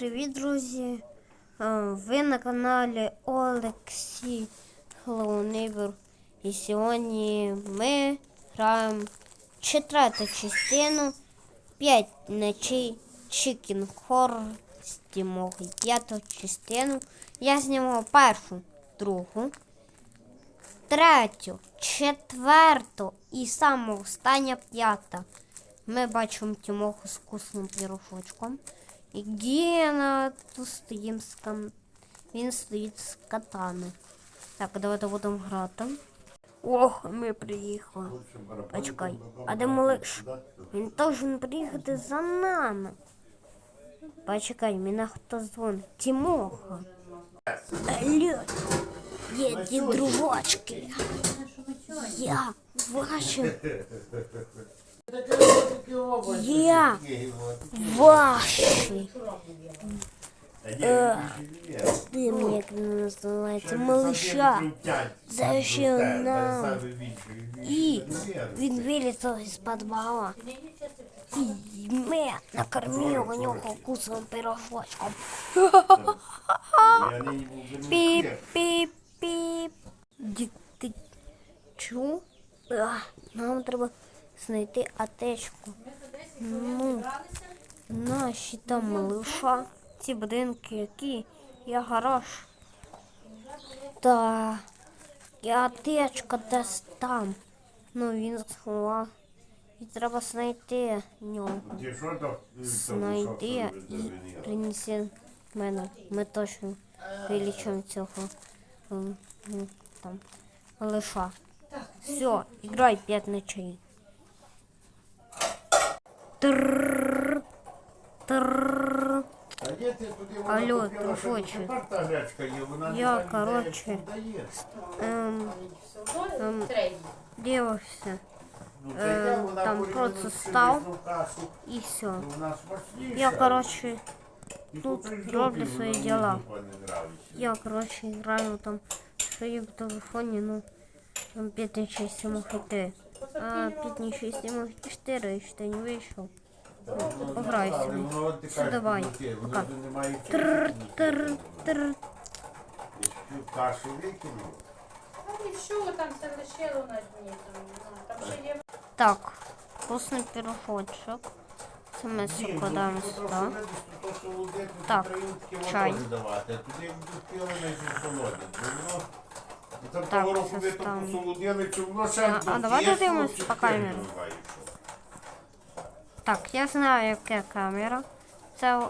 привіт, друзі! Е, Ви на каналі Олексій Neighbor. І сьогодні ми граємо четверту частину 5 ночей Chicken Horror знімав п'яту частину. Я знімав першу, другу, третю, четверту і саме остання п'ята. Ми бачимо Тимоху з вкусним пірожочком. І Гена стоїть з кан... Він стоїть з катани. Так, давайте будемо грати. Ох, ми приїхали. Почекай, а де малиш? Він должен приїхати за нами. Почекай, мене хто дзвонить. Тимоха. Алло, є ті дружочки. Я ваші. Я ваші. Е, Ти мені як він називається малиша. Зайшов нам. І він вилітав із підвала. І ми накормили нього вкусним пирожочком. Піп, піп, піп. Ді- Ти чу? А, Нам треба знайти атечку. Ну, наші там малиша. Ці будинки, які є гараж. Та і атечка десь там. Ну він сховав. І треба знайти нього. Знайти і принеси мене. Ми точно вилічимо цього там малиша. Все, играй пять ночей. Трррр, трррр. Алло, дружочек. Я, короче, Ем, ем, дивився. Е, там просто став і все. Я, короче, тут роблю свої діла. Я, короче, граю там в своєму телефоні, ну, там 5 мог йти. А 5 мог 4 ще не вийшов. Пограй собі. Все, давай. Пока. Тррр, тррр, тррр. Кашу викинув. І що там це лишило на дні? Там, ну, там ще є Так, вкусний пирожочок. Це ми складаємо сюди. Так, чай. Туди солоді. Там Так, того року це ви там посолодили, чи воно ще А- а до давайте дивимось по камері. Так, я знаю, яка камера. Це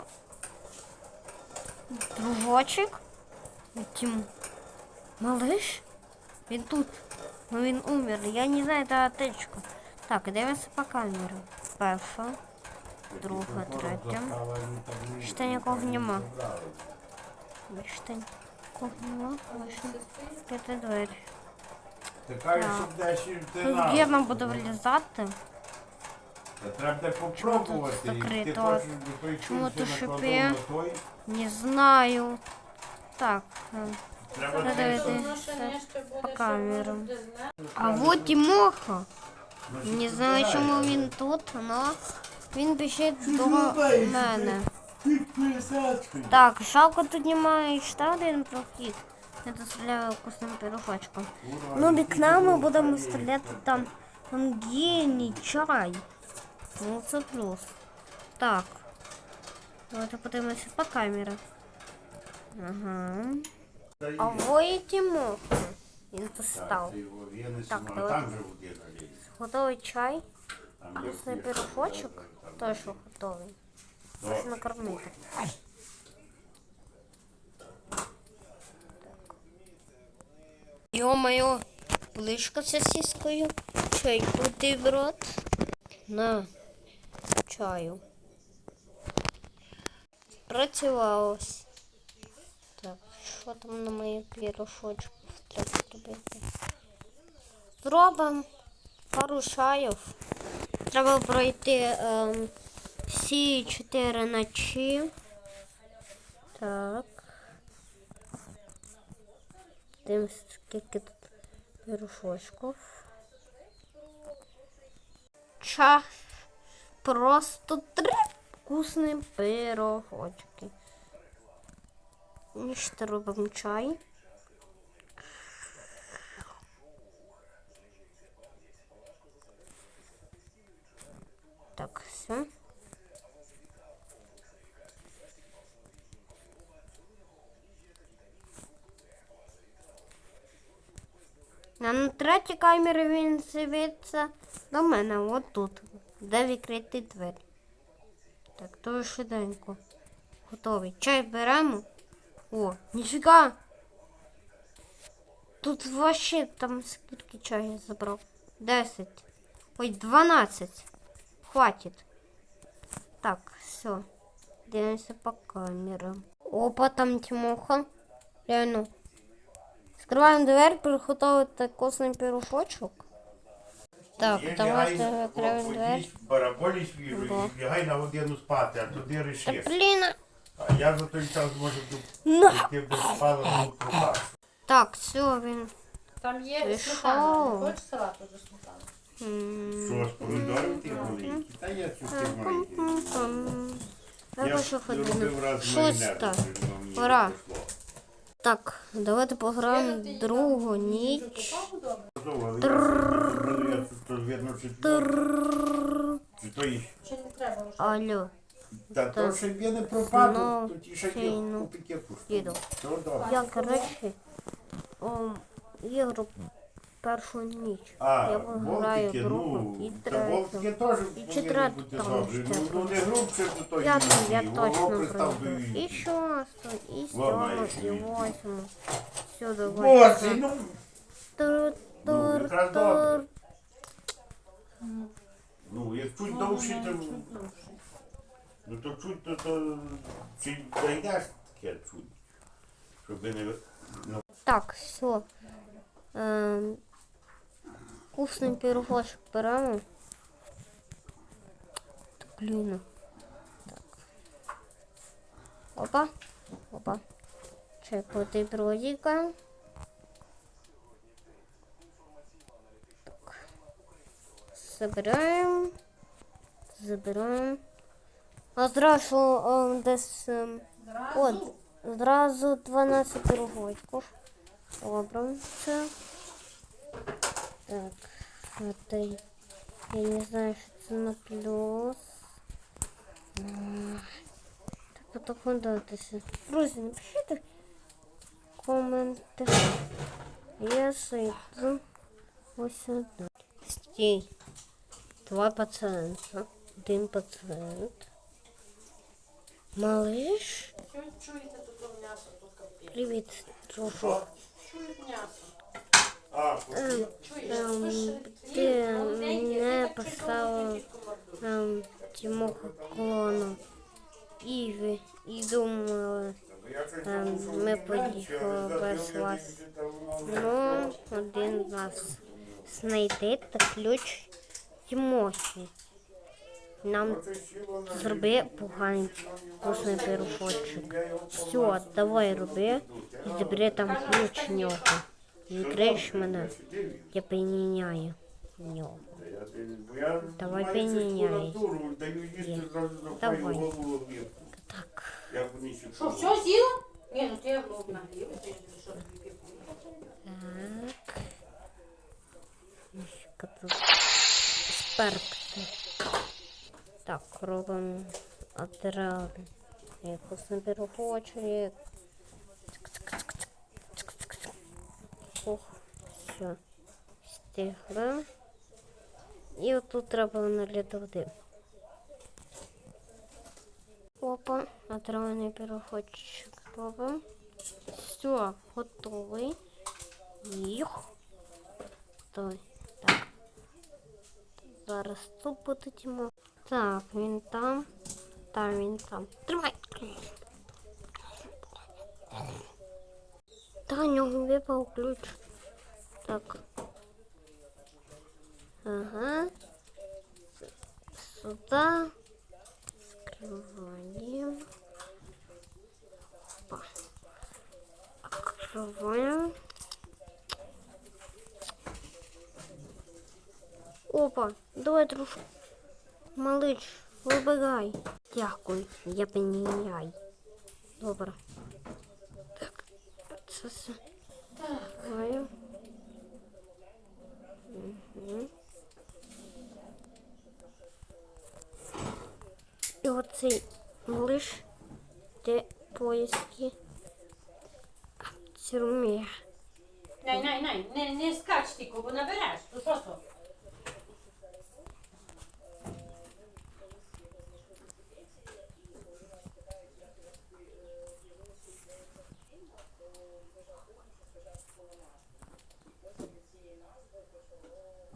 дружочок. Тім. Малиш? Він тут. Ну він умер. Я не знаю, де аптечка. Так, дивимося по камері. Перша, друга, третя. Ще нікого нема. Бачите, нікого нема. Бачите, п'яти двері. Ти кажеш, Так. щоб дещо ти Тут на. гірно буде влізати. Та Треба де попробувати. тут і Ти закрито? хочеш, би Чому прийшовся тут на шипи? кордон на той. Не знаю. Так. ем, Треба Треба те, дивитися. воно ще не ще буде, по що камерам. воно буде знати. А вот Тимоха. Значить, Не знаю, ти чому знаєш. він тут, але він біжить до мене. Так, жалко тут немає ще один прохід. Я тут стріляю вкусним пирожочком. Ну, вікна ми будемо стріляти там. Там геній, чай. Ну, це плюс. Так. Давайте подивимося по камері. Ага. А ви Тимоха. Він тут став. Так, знаю, давай. там же води налій. Готовий чай. Вкусний пирожочок. там готовий. Можна накормити. Йо-моє, ближка з сосискою. Чай туди в рот. На чаю. Працювалось. Так, що там на моїх пірожочках треба зробити? Зробимо пару чаїв. Треба пройти ем, всі чотири ночі. Так. Дивимось, скільки тут пирожочків. Час. Просто три вкусні пирожочки. ніж робимо чай. Так, все. А на третій камері він світиться до мене, от тут, де відкрити двері. Так, то швиденько. Готовий. Чай беремо. О, ніфіга. Тут вообще там скільки чаю я забрав? Десять. Ой, дванадцять. Хватит. Так, все. Дивимося по камерам. Опа, там Тимоха. Реально. Скриваємо двері, приготувати костний пирожочок. Так, Є, давайте лягай, відкриємо о, двері. поїсть бараболі свіжу Бо. і лягай на годину спати, а туди Та блін. А я за той час можу Ну. йти без спала до трупа. Так, все, він. Там є Пішов. сметана. Хочеш салату до сметани? м, Що ж, помідорів ті маленькі? Та я цю ті маленькі. Я Я хочу ходити. раз Шоста. Пора. Так, давайте пограємо другу ніч. Алло, Та то, щоб я не пропав, Ну, то ті ще сильно. у пікетку. їду. То добре. Я, коротше, ігру першу ніч. А, я граю Волтики, другу ну, і та третю. Волтики теж І повинні четверту бути там добрі. ще Ну, ну не грубше, то то Я, ні, я ні. точно Вова пристав до пройду. її. І шосту, і сьому, і її. восьму. Все, давай. ну, Тур, Ну, тур, якраз тур. добре. ну, як чуть довше, то, ну, то чуть, то, то, чи дойдеш таке чуть, щоб не, ну, Так, все. Ем, вкусний пирожочок беремо. Так. Так. Опа. Опа. Чай поти бродіка. Так. Забираємо. Забираємо. А зразу ем, десь. ем, От, зразу 12 пирогочків. Добре. Так, это я не знаю, що це на плюс. Так, подокладатися. Друзі, напишіть коменти. Я зайду ось сюди. Стій. Два пацієнта. Один пацієнт. Малиш. Чу- Чуєте тут м'ясо, тут капець. Привіт, дружок. Чують м'ясо. А, Ем, Чуєш? Ем, Слушай, ти не поставив. Ем, Тимоха клону і думали, Ем, думав, що ми поїхали без ну, один нас знайде та ключ Тимохи. Нам зроби поганий вкусний пирожочок. Все, давай роби і забери там ключ в нього. Відкриєш мене, я поміняю в нього. Давай скулатуру, Є. Давай. Так. Що, все з'їла? Ні, ну ти лоб нагрів, ти ж що тобі піку. Так. Ніфіга тут. Сперкти. Так, робимо одразу. Якось на пирожочок. Ох, все. Стигли. І отут треба налити води. Опа, отравлений пирожочок робимо. Все, готовий. Їх. Той. Так. Зараз тут буде Тімо. Так, він там. Там він там. Тримай. Та у нього випав ключ. Так. Ага. Сюда. Скрываем. Опа. Открываем. Опа, давай, друж. Малыш, выбегай. Дякую, я поменяй. Добре. Так, це все. Давай. І оцей малыш де поиски Най, най, най, не, не скач ти, бо набереш. Ну, Тут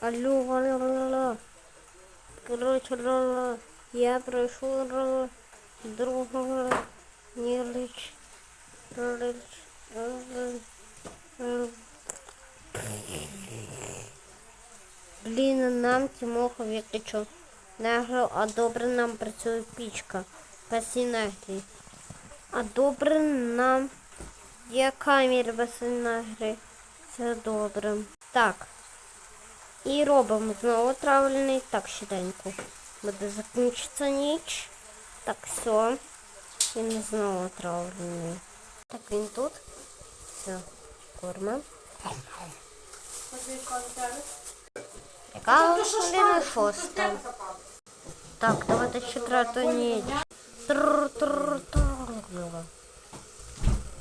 Алло, алло, короче, я пройшов другого не лич. Блін, нам Тимоха виключив. Нагло, а добре нам працює пічка. Пасінагрі. А добре нам є камера басінагрі. Все добре. Так. І робимо знову травлений. Так, щоденько. Буде закінчиться ніч. Так, все. Він знову травлений. Так, він тут. Все, кормимо. Яка година шоста? Так, давайте четверту ніч. Тррр-тррр-тррр.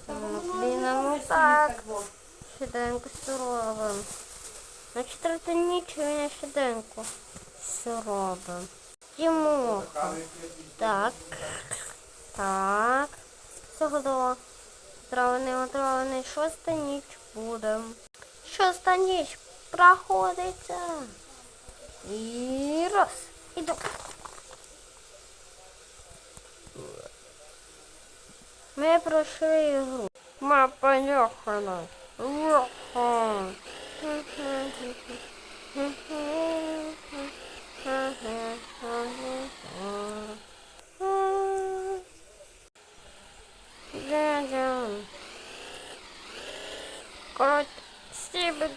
Ну, Блін, а ну так. Щоденько все робимо. На четверту ніч він щоденько все робимо. Тимоха. Так. Так. Все готово. Травний, отравлений, шоста ніч буде. Шоста ніч проходиться. І раз. І два. Ми пройшли ігру. Ми поїхали. Zedzą. Kot, stryby.